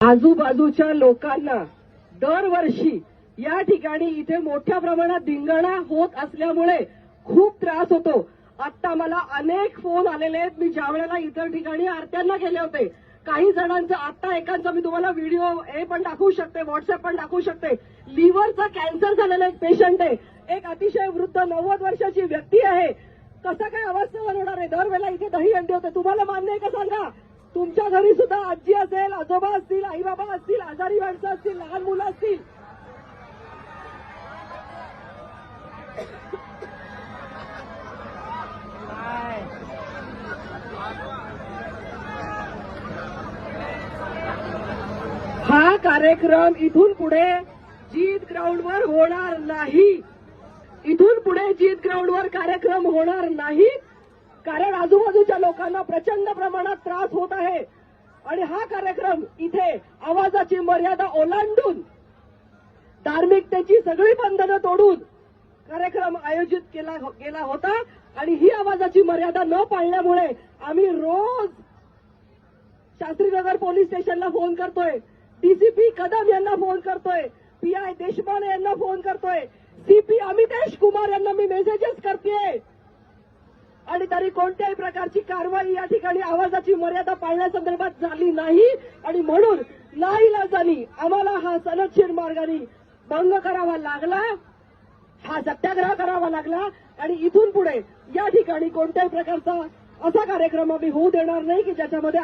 आजूबाजूच्या लोकांना दरवर्षी या ठिकाणी इथे मोठ्या प्रमाणात धिंगाणा होत असल्यामुळे खूप त्रास होतो. आता मला अनेक फोन आलेले आहेत. मी ज्या वेळेला इतर ठिकाणी आरत्यांना गेले होते काही जणांचं आता एकांचा मी तुम्हाला व्हिडिओ हे पण दाखवू शकते व्हॉट्सअप पण दाखवू शकते. लिव्हरचा कॅन्सर झालेला एक पेशंट आहे. एक अतिशय वृद्ध नव्वद वर्षाची व्यक्ती आहे. कसं काय अवस्था सहन होणार आहे? दरवेळेला इथे दही अंडी होते. तुम्हाला मान्य आहे का सांगा? तुमच्या घरी सुद्धा आजी असेल आजोबा असतील आई बाबा असतील आजारी माणसं असतील लहान मुलं असतील. हा कार्यक्रम इथून पुढे जीत ग्राउंडवर होणार नाही. इथून पुढे जीत ग्राउंडवर कार्यक्रम होणार नाही. कारण आजूबाजूच्या लोकांना प्रचंड प्रमाणात त्रास होत आहे. आणि हा कार्यक्रम इथे आवाजाची मर्यादा ओलांडून धार्मिकतेची सगळी बंधनं तोडून कार्यक्रम आयोजित केला गेला होता. आणि ही आवाजाची मर्यादा न पाळल्यामुळे आम्ही रोज शास्त्रीनगर पोलीस स्टेशनला फोन करतोय. डीसीपी कदम यांना फोन करतोय. पीआय देशपांडे यांना फोन करतोय. सीपी अमितेश कुमार यांना मी मेसेजेस तरी कोणत्याही प्रकारची कारवाई या ठिकाणी आवाजाची मर्यादा पाळण्यासंदर्भात झाली नाही. आणि म्हणून नाईलाजानी आम्हाला हा सनदशीर मार्गाने भंग करावा लागला हा सत्याग्रह करावा लागला. आणि इथून पुढे या ठिकाणी कोणत्याही प्रकारचा असा कार्यक्रम आम्ही होऊ देणार नाही की ज्याच्यामध्ये